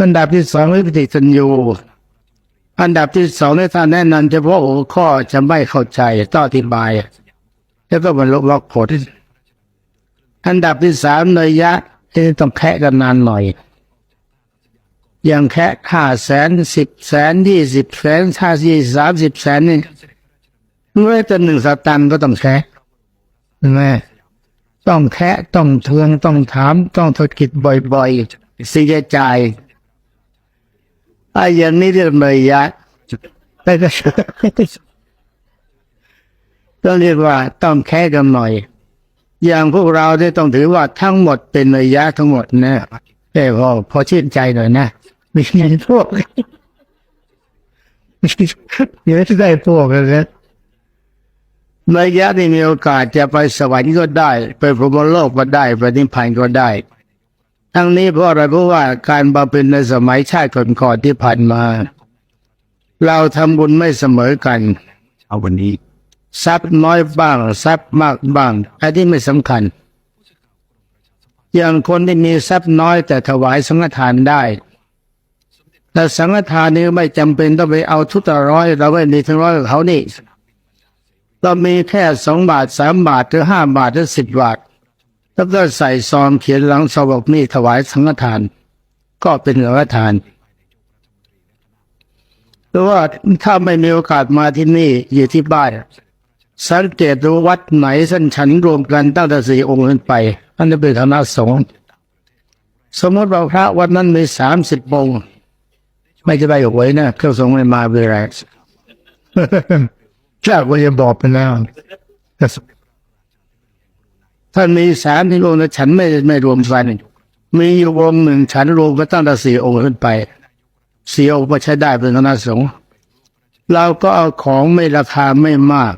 อันดับที่สองวิปฏิสัญญูอันดับที่สองในท่านแนะนำเฉพาะหัวข้อจะไม่เข้าใจต้องอธิบาย แล้วก็บรรลุมรรคผล อันดับที่สามเนยยะที่ต้องแคะกันนานหน่อย อย่างแค่ห้าแสนสิบแสนยี่สิบแสนห้าสี่สามสิบแสนนี่เมื่อจะหนึ่งสตังค์ก็ต้องแค่ใช่ไหมต้องแค่ต้องเทืองต้องถามต้องทดกิจบ่อยๆสิจะจ่าย อ้อย่างนี้เรียกเลยยะแต่ก็ต้องเรียกว่าต้องแค่กันหน่อย อย่างพวกเราที่ต้องถือว่าทั้งหมดเป็นระยะทั้งหมดนะเออพอพอชื่นใจหน่อยนะไม่ใช่พวกเดี๋ยวจะได้พวกนะระยะที่มีโอกาสจะไปสวรรค์ก็ได้ ไปพรหมโลกก็ได้ ไปนิพพานก็ได้ ทั้งนี้เพราะอะไรเพราะว่าการบำเพ็ญในสมัยชาติก่อนๆที่ผ่านมา เราทำบุญไม่เสมอกันเอาวันนี้ทรัพย์น้อยบ้างทรัพย์มากบ้างอันที่ไม่สำคัญ อย่างคนที่มีทรัพย์น้อยแต่ถวายสังฆทานได้ แต่สังฆทานนี้ไม่จำเป็นต้องไปเอาทุตร้อย เราไม่มีทั้งร้อยกับเขานี่เรามีแค่สองบาทสามบาทหรือห้าบาทหรือสิบบาท แล้วก็ใส่ซองเขียนหลังซองบอกนี่ถวายสังฆทาน ก็เป็นสังฆทานหรือว่าถ้าไม่มีโอกาสมาที่นี่อยู่ที่บ้านสังเกตดูวัดไหนท่านฉันรวมกันตั้งแต่สี่องค์ขึ้นไปอันนี้เป็นคณะสงฆ์สมมติว่าพระวัดนั้นมีสามสิบองค์ไม่จะได้หวยนะเครื่องสงฆ์ไม่มาเวลาชาติก็จะบอกไปแล้ว ท่านมีสามที่รวมแล้วฉันไม่ไม่รวมกันมีอยู่วงหนึ่งฉันรวมก็ตั้งแต่สี่องค์ขึ้นไปสี่องค์ก็ใช้ได้เป็นคณะสงฆ์เราก็เอาของไม่ราคาไม่มาก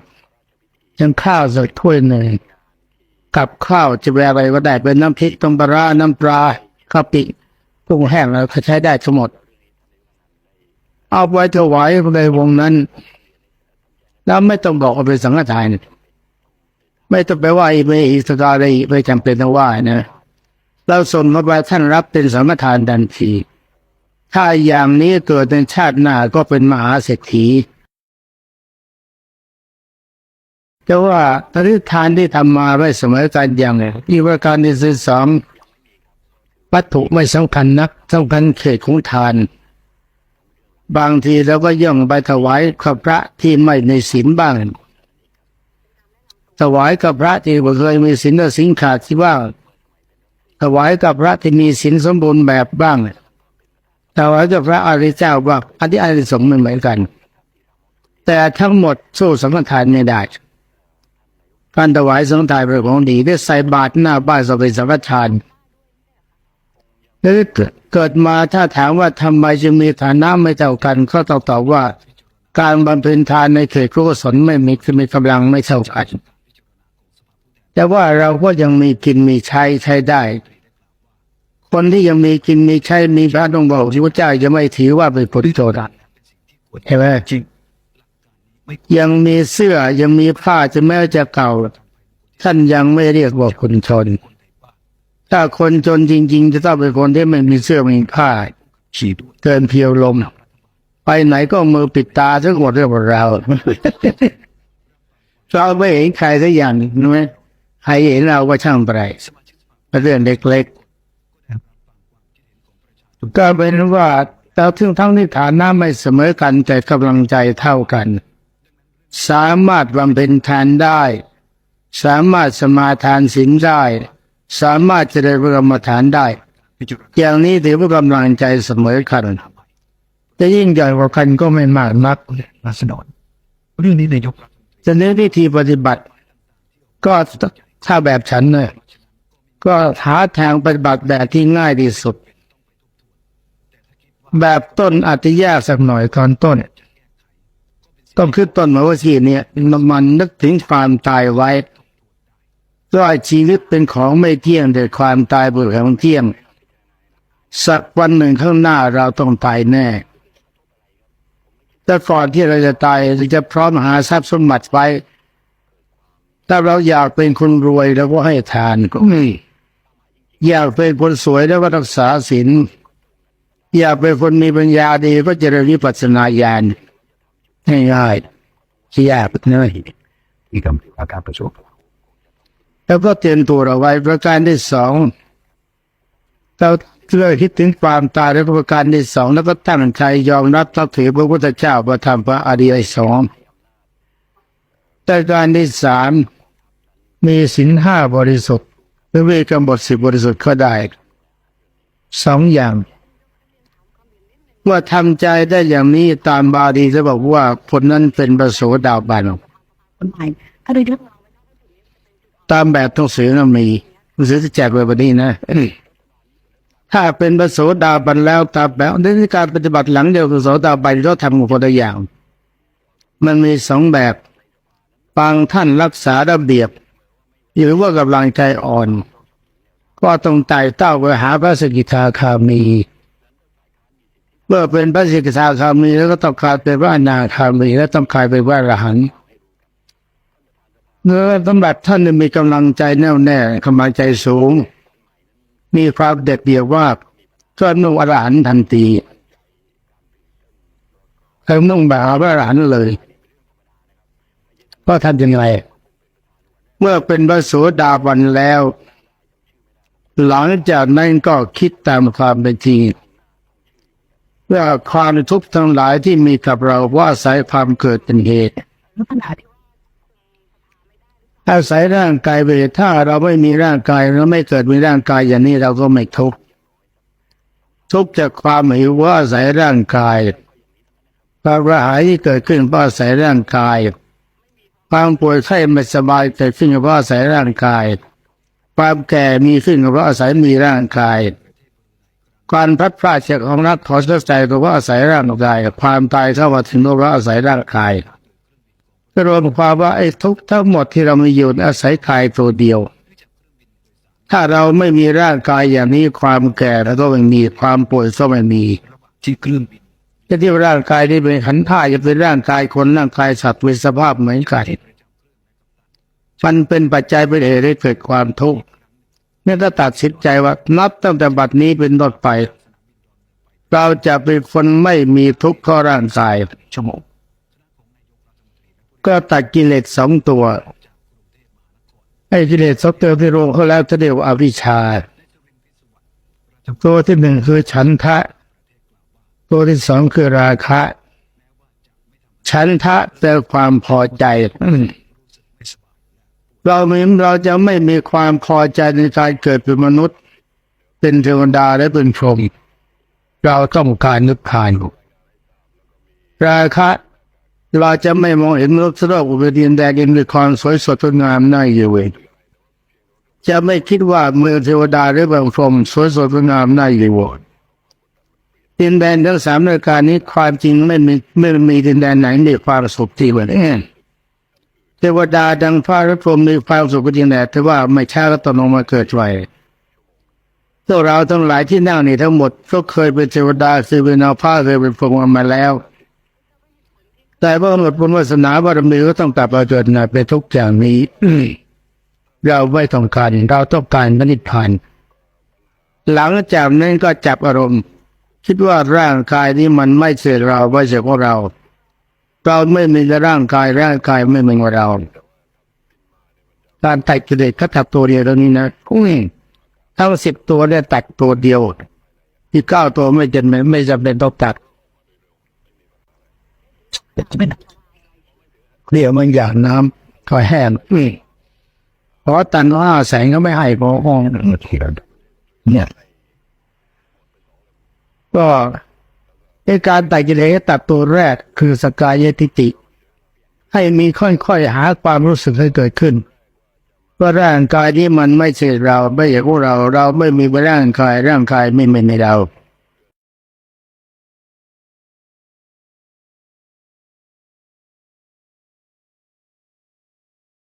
ยังข้าวสักถ้วยหนึ่งกับข้าวจะเป็นอะไรก็ได้เป็นน้ำพริกต้มปลาน้ำปลาข้าวปิกุ้งแห้งแล้วก็ใช้ได้ทั้งหมด เอาไว้ถวายในวงนั้น แล้วไม่ต้องบอกว่าเป็นสังฆทาน ไม่ต้องไปว่าไม่อีสตาอะไรไม่จำเป็นต้องว่านะเราส่งมาไปท่านรับเป็นสังฆทานทันทีถ้าอย่างนี้เกิดในชาติหน้าก็เป็นมหาเศรษฐีแต่ว่าตอนนี้ทานที่ทำมาไม่สมอกันอย่างไรที่ว่าการที่ซื้อสองวัตถุไม่สำคัญนักสำคัญเขตของทาน บางทีเราก็ย่องไปถวายกับพระที่ไม่ในศีลบ้าง ถวายกับพระที่เคยมีศีลและศีลขาดที่บ้างถวายกับพระที่มีศีลสมบูรณ์แบบบ้างถวายกับพระอริยเจ้าบ้างอันที่อานิสงส์ไม่เหมือนกัน แต่ทั้งหมดสู้สังฆทานไม่ได้การถวายสังฆทานเป็นของดีได้ใส่บาตรหน้าบ้านสเปนสังฆทานแล้วเกิดเกิดมาถ้าถามว่าทำไมจึงมีฐานะไม่เท่ากัน ก็ต้องตอบว่า การบำเพ็ญทานในเขตกุศลไม่มีคือมีกำลังไม่เท่ากัน แต่ว่าเราก็ยังมีกินมีใช้ใช้ได้ คนที่ยังมีกินมีใช้มีพระต้องบอกที่พระเจ้าจะไม่ถือว่าเป็นผลโทษเห็นไหมจริงยังมีเสื้อยังมีผ้าจะแม้จะเก่า ท่านยังไม่เรียกว่าคนชนถ้าคนจนจริง ๆ จะต้องเป็นคนที่ไม่มีเสื้อไม่มีผ้าฉีดเกินเพียวลม ไปไหนก็มือปิดตาทั้งหมดเรื่องเราเราไม่เห็นใครสักอย่างนึ่งรู้ไหม ใครเห็นเราก็ช่างไปเป็นเรื่องเล็กๆก็เป็นว่าแต่ถึงทั้งที่ฐานะไม่เสมอกันแต่กำลังใจเท่ากัน สามารถบำเพ็ญทานได้ สามารถสมาทานศีลได้ สามารถเจริญพระกรรมฐานได้พิจุรอย่างนี้ถือว่ากำลังใจเสมอกันจะยิ่งใหญ่กว่ากันก็ไม่มากนักราษฎรเรื่องนี้นายกจะเน้นวิธีปฏิบัติ ก็ ถ้าแบบฉันเนี่ยก็หาทางปฏิบัติแบบที่ง่ายที่สุด แบบต้นอาจจะยากสักหน่อยตอนต้น ต้องขึ้นต้นมาว่าทีเนี่ยมันนึกถึงความตายไว้ก็ชีวิตเป็นของไม่เที่ยงแต่ความตายเป็นของเที่ยง สักวันหนึ่งข้างหน้าเราต้องตายแน่ แต่ก่อนที่เราจะตายเราจะพร้อมหาทรัพย์สมบัติไว้ ถ้าเราอยากเป็นคนรวยเราก็ให้ทานก็มีอยากเป็นคนสวยแล้วก็รักษาศีลอยากเป็นคนมีปัญญาดีก็เจริญวิปัสสนาญาณง่ายๆที่ยากเน้อยที่กำลังอาการประสบแล้วก็เตือนตัวเราไว้ประการที่สองเราเลิกคิดถึงความตายแล้วก็ประการที่สองแล้วก็ตั้งใจยอมรับนับถือพระพุทธเจ้าพระธรรมพระอริยสงฆ์แต่การที่สาม มีสินห้าบริสุทธิ์หรือมีกำหนดสิบบริสุทธิ์ก็ได้สองอย่าง ว่าทำใจได้อย่างนี้ตามบาลีจะบอกว่าคนนั้นเป็นประโสดาบันคนไทยถ้าโดยทั่วตามแบบหนังสือนะมีหนังสือที่แจกไว้วันนี้นะถ้าเป็นพระโสดาบันแล้วตามแบบในการปฏิบัติหลังเดียวกับโสดาบันก็ทำคนละอย่าง มันมีสองแบบบางท่านรักษาระเบียบ หรือว่ากำลังใจอ่อน ก็ต้องไต่เต้าไปหาพระสกิทาคามี เมื่อเป็นพระสกิทาคามีแล้วก็ต้องกลายเป็นพระอนาคามี และต้องกลายเป็นพระอรหันต์เนื้อสำหรับท่านมีกำลังใจแน่วแน่กำลังใจสูง มีความเด็ดเดี่ยวว่าก็นุ่งอรหันต์ทันทีเขานุ่งแบบอรหันต์เลย ก็ทำยังไง เมื่อเป็นพระโสดาบันแล้ว หลังจากนั้นก็คิดตามความเป็นจริงว่าความทุกข์ทั้งหลายที่มีกับเราว่าสายความเกิดเป็นเหตุอาศัยร่างกายไปถ้าเราไม่มีร่างกายเราไม่เกิดมีร่างกายอย่างนี้เราก็ไม่ทุกข์ทุกข์จากความหิวว่าอาศัยร่างกายความกระหายที่เกิดขึ้นเพราะอาศัยร่างกาย ความป่วยไข้ไม่สบายเกิดขึ้นเพราะอาศัยร่างกาย ความแก่มีขึ้นเพราะอาศัยมีร่างกาย การพัดพรากจากของรักของใจเพราะอาศัยร่างกาย ความตายเข้ามาถึงเพราะอาศัยร่างกายก็รวมความว่าไอ้ทุกทั้งหมดที่เรามีอยู่อาศัยกายตัวเดียว ถ้าเราไม่มีร่างกายอย่างนี้ความแก่แล้วก็ไม่มีความป่วยก็ไม่มีที่เครื่องบิน จะที่ร่างกายที่เป็นขันธ์ท่าจะเป็นร่างกายคนร่างกายสัตว์เป็นสภาพเหมือนกันมันเป็นปัจจัยเป็นเหตุให้เกิดความทุกข์เนี่ยถ้าตัดสินใจว่านับตั้งแต่บัดนี้เป็นต้นไป เราจะเป็นคนไม่มีทุกข์ข้อร่างกายชั่วโมงก็ตัดกิเลสสองตัวไอ้กิเลสสองตัวที่รวมเขาแล้วจะเรียกว่าอวิชชาตัวที่หนึ่งคือฉันทะ ตัวที่สองคือราคะฉันทะแปลความพอใจ เราไม่เราจะไม่มีความพอใจในการเกิดเป็นมนุษย์ เป็นเทวดาและเป็นพรหมเราต้องการนิพพานราคะเราจะไม่มองเห็นโลกโลกอุปเดียนแดงด้วยความสวยสดงามน่าอยู่เองจะไม่คิดว่าเมืองเทวดาหรือบางพรหมสวยสดงามน่าอยู่ ดินแดนทั้งสามรายการนี้ความจริงไม่มีไม่มีดินแดนไหนมีความสุขที่เหมือนกันเทวดาดังพระพรมมีความสุขจริงแหละแต่ว่าไม่ช้าก็ต้องลงมาเกิดไว้พวกเราทั้งหลายที่นั่งนี่ทั้งหมดก็เคยเป็นเทวดาเคยเป็นนางฟ้าเคยเป็นพรหมมาแล้ว แต่ว่าหมดบุญวาสนาบารมีก็ต้องกลับมาเกิดในเป็นทุกอย่างนี้เราไม่ต้องการเราต้องการพระนิพพานหลังจากนั้นก็จับอารมณ์ คิดว่าร่างกายนี้มันไม่ใช่เราไม่ใช่ของเรา เราไม่มีร่างกายร่างกายไม่เป็นของเราการตัดกิเลสก็ตัดตัวเดียวเท่นี้นะอุ้ยทั้งสิบตัวเนี่ยตัดตัวเดียวที่เก้าตัวไม่จำเป็นไม่จำเป็นต้องตัดจะไม่หนักเดี๋ยวมันอย่างน้ำก็แห้งเพราะตันห้าแสงก็ไม่ให้พอห้องเนี่ย ก็ในการตัดกิเลสตัดตัวแรกคือสกายทิติ ให้มีค่อยๆหาความรู้สึกให้เกิดขึ้นว่าร่างกายนี้มันไม่ใช่เราไม่ใช่พวกเรา เราไม่มีร่างกายร่างกายไม่เป็นในเรา